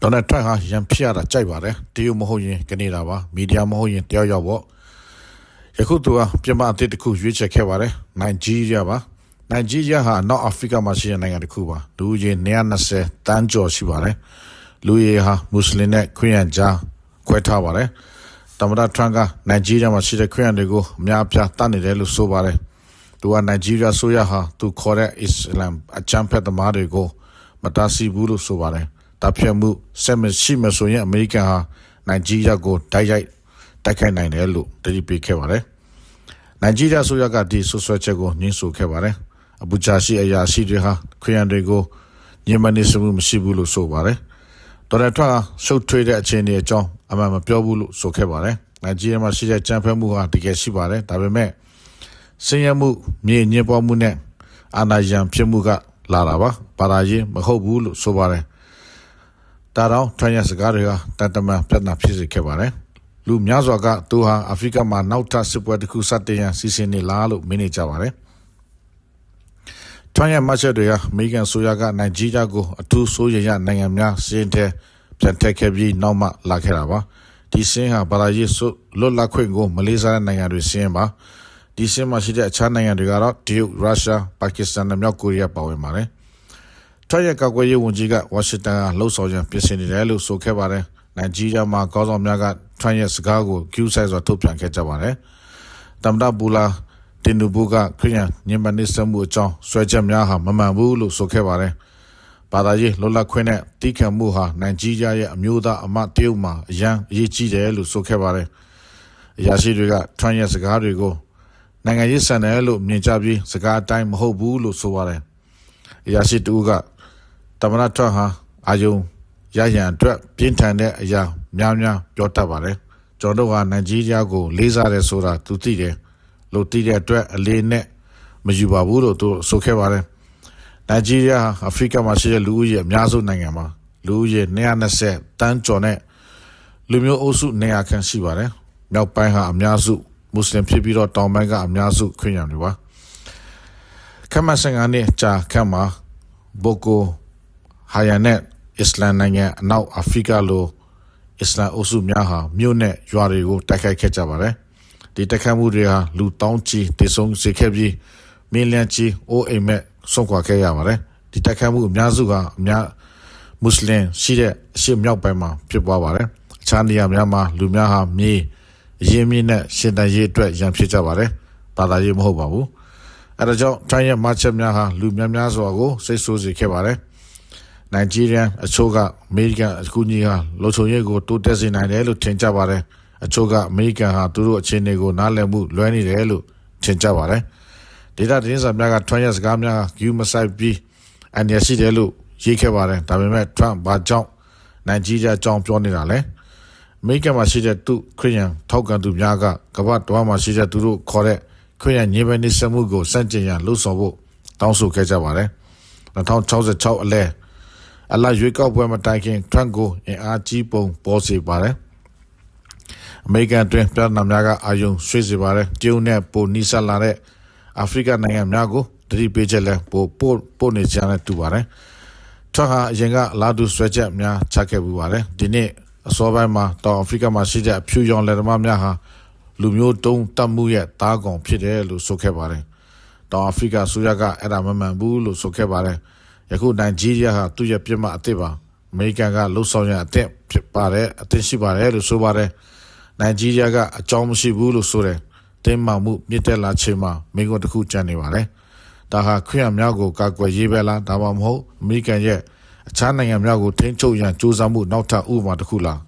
ဒေါ်နယ်ထရန့်ဟာရန်ဖြစ်ရတာကြိုက်ပါတယ်တရုတ်မဟုတ်ရင်ကနေဒါပါမီဒီယာမဟုတ်ရင်တယောက်ယောက်ပေါ့ယခုသူကပြင်ပအသစ်တစ်ခုရွေးချယ်ခဲ့ပါတယ်နိုင်ဂျီးရီးယားပါနိုင်ဂျီးရီးယားဟာနောက်အာဖရိကမှာရှိတဲ့နိုင်ငံတစ်ခုပါလူဦးရေ120တန်းကျော်ရှိပါတယ်လူရေဟာမွတ်စလင်နဲ့ခရစ်ယာန်ကြားခွဲထားပါတယ်တမန်တော်ထရန့်ကနိုင်ဂျီးရီးယားမှာရှိတဲ့ခရစ်ယာန်တွေကိုအများအပြားတတ်နေတယ်လို့ဆိုပါတယ်သူကနိုင်ဂျီးရီးယားဆိုရဟာသူခေါ်တဲ့အစ္စလမ်အချမ်းဖက်သမားတွေကိုမတားဆီးဘူးလို့ဆိုပါတယ် တပ်ဖြတ်မှုဆက်မရှိမဆိုရင်အမေရိကန်ဟာနိုင်ဂျီးရီးယားကိုတိုက်ရိုက်တိုက်ခိုက်နိုင်တယ်လို့တတိပေးခဲ့ပါတယ်။နိုင်ဂျီးရီးယားဆိုရကဒီဆွဆွဲချက်ကိုညှင်းဆိုခဲ့ပါတယ်။အဘူဂျာရှိအရာရှိတွေဟာခရီးယန်တွေကိုညှဉ်းပန်းနေမှုမရှိဘူးလို့ဆိုပါတယ်။ဒေါ်နယ်ထရန့်ဟာရှုပ်ထွေးတဲ့အခြေအနေအကြောင်းအမှန်မပြောဘူးလို့ဆိုခဲ့ပါတယ်။နိုင်ဂျီးရီးယားမှာရှိတဲ့ကြံဖက်မှုဟာတကယ်ရှိပါတယ်။ဒါပေမဲ့စင်ရမှုမြေညစ်ပေါ်မှုနဲ့အာဏာရံဖြစ်မှုကလာတာပါ။ပါရာရင်မဟုတ်ဘူးလို့ဆိုပါတယ်။ တာတောင်ထွန်းရစကားတွေကတန်တမန်ပြဿနာဖြစ်စေခဲ့ပါတယ်။လူများစွာကသူဟာအာဖရိကမှာနောက်ထပ်စစ်ပွဲတစ်ခုစတင်ရန်စီစဉ်နေလားလို့မင်းနေကြပါတယ်။ထွန်းရမချက်တွေဟာအမေရိကန်ဆိုရကနိုင်ဂျီးယားကိုအထူးဆိုးရရနိုင်ငံများစင်းတဲ့ပြန်ထက်ခဲ့ပြီးနောက်မှလာခဲ့တာပါ။ဒီစင်းဟာဘာသာရေးဆွလွတ်လပ်ခွင့်ကိုမလေးစားတဲ့နိုင်ငံတွေစင်းပါ။ဒီစင်းမှာရှိတဲ့အခြားနိုင်ငံတွေကတော့တရုတ်၊ရုရှား၊ပါကစ္စတန်နဲ့မြောက်ကိုရီးယားပါဝင်ပါတယ်။ ထွက်ရကောက်ွယ်ရေးဝန်ကြီးကဝါရှင်တန်ကလှုပ်ဆောင်ရန်ပြင်ဆင်နေတယ်လို့ဆိုခဲ့ပါတယ်။နိုင်ဂျီးယားမှာကောင်းဆောင်များကထွက်ရစကားကိုကျူးဆိုင်စွာထုတ်ပြန်ခဲ့ကြပါတယ်။တမ်ဒါဘူလာတင်နူဘူကခရီးယန်ညမနစ်စမှုအကြောင်းဆွဲချက်များဟာမမှန်ဘူးလို့ဆိုခဲ့ပါတယ်။ဘာသာရေးလွတ်လပ်ခွင့်နဲ့တိခံမှုဟာနိုင်ဂျီးယားရဲ့အမျိုးသားအမတ်တရုတ်မှာအရန်အရေးကြီးတယ်လို့ဆိုခဲ့ပါတယ်။အရာရှိတွေကထွက်ရစကားတွေကိုနိုင်ငံရေးဆန်တယ်လို့မြင်ကြပြီးစကားအတိုင်းမဟုတ်ဘူးလို့ဆိုပါတယ်။အရာရှိတူက တမန်တော်ဟာအာယုံရရန်အတွက်ပြင်းထန်တဲ့အရာများများပြောတတ်ပါတယ်။ကျွန်တော်တို့ဟာနိုင်ဂျီးရီးယားကိုလေးစားတယ်ဆိုတာသူသိတယ်လို့သိတဲ့အတွက်အလေးနဲ့မယူပါဘူးလို့သူဆိုခဲ့ပါတယ်။နိုင်ဂျီးရီးယားအာဖရိကမှာရှိတဲ့လူဦးရေအများဆုံးနိုင်ငံမှာလူဦးရေ220တန်းကျော်နဲ့လူမျိုးအုပ်စု900ခန့်ရှိပါတယ်။မြောက်ပိုင်းဟာအများစုမွတ်စလင်ဖြစ်ပြီးတော့တောင်ပိုင်းကအများစုခရစ်ယာန်တွေပါ။ခမဆန်ကနေကြာခတ်မှာဘိုကို ဟာယာနဲ့အစ္စလမ်နိုင်ငံအနောက်အာဖရိကလိုအစ္စလမ်အုပ်စုများဟာမြို့နဲ့ရွာတွေကိုတိုက်ခိုက်ခဲ့ကြပါတယ်။ဒီတိုက်ခိုက်မှုတွေဟာလူတောင်းချီတည်ဆုံစေခဲ့ပြီးမီလီယံချီအိုးအိမ်မက်ဆုံးခွာခဲ့ရပါတယ်။ဒီတိုက်ခိုက်မှုအများစုကအများမွတ်စလင်ရှိတဲ့အရှေ့မြောက်ပိုင်းမှာဖြစ်ပွားပါတယ်။အခြားနေရာများမှာလူများဟာမြေအရင်မြင့်နဲ့ရှင်တန်ရေးအတွက်ရန်ဖြစ်ကြပါတယ်။ဘာသာရေးမဟုတ်ပါဘူး။အဲဒါကြောင့်တိုင်းရဲ့မချက်များဟာလူများများစွာကိုစိတ်ဆိုးစေခဲ့ပါတယ်။ နိုင်ဂျီးရီးယားအချို့ကအမေရိကန်အကူအညီဟာလုံခြုံရေးကိုတိုးတက်စေနိုင်တယ်လို့ထင်ကြပါတယ်။အချို့ကအမေရိကန်ဟာသူတို့အခြေအနေကိုနားလည်မှုလွဲနေတယ်လို့ထင်ကြပါတယ်။ဒေတာတင်းစာများကထွန်းရစကားများယူမဆိုင်ပြီးအန်ရရှိတယ်လို့ရေးခဲ့ပါတယ်။ဒါပေမဲ့ထွန်းဘာကြောင့်နိုင်ဂျီးရီးယားကြောင့်ပြောနေတာလဲ။အမေရိကန်မှာရှိတဲ့သူခရီးယန်ထောက်ကန်သူများကကမ္ဘာတော်မှာရှိတဲ့သူတို့ခေါ်တဲ့ခရီးယန်ညီပဲနေစမှုကိုစန့်ကျင်ရန်လှုံ့ဆော်ဖို့တောင်းဆိုခဲ့ကြပါတယ်2066အလဲ အလာရွေးကောက်ပွဲမှာတိုင်ခင်ထရန့်ကိုအင်အားကြီးပုံပေါ်စေပါတယ်အမေရိကန်တွင်ပြည်နာများကအာယုံရွှေ့စေပါတယ်ကျုံနဲ့ပိုနီးစပ်လာတဲ့အာဖရိကနိုင်ငံများကိုတတိပေးချက်လဲပိုပို့ပို့နေကြတဲ့တူပါတယ်ထရန့်ဟာအရင်ကလာဒူဆွဲချက်များချခဲ့ပူပါတယ်ဒီနေ့အစောပိုင်းမှာတောင်အာဖရိကမှာရှိတဲ့အဖြူရောင်လက်သမားများဟာလူမျိုးတုံးတတ်မှုရဲ့တားကောင်ဖြစ်တယ်လို့ဆိုခဲ့ပါတယ်။တောင်အာဖရိကဆိုရကအဲ့ဒါမမှန်ဘူးလို့ဆိုခဲ့ပါတယ်။ ယခုနိုင်ဂျီးရီးယားဟာသူ့ရဲ့ပြစ်မှတ်အစ်စ်ပါ။အမေရိကန်ကလှုပ်ဆောင်ရအစ်စ်ဖြစ်ပါတယ်အစ်စ်ရှိပါတယ်လို့ဆိုပါတယ်။နိုင်ဂျီးရီးယားကအကြောင်းမရှိဘူးလို့ဆိုတယ်။တင်းမာမှုမြင့်တက်လာချိန်မှာမိကွန်းတစ်ခုကျန်နေပါတယ်။ဒါဟာခရီးများကိုကာကွယ်ရေးပဲလားဒါမှမဟုတ်အမေရိကန်ရဲ့အခြားနိုင်ငံများကိုထိန်းချုပ်ရန်ကြိုးစားမှုနောက်ထပ်ဥပမာတစ်ခုလား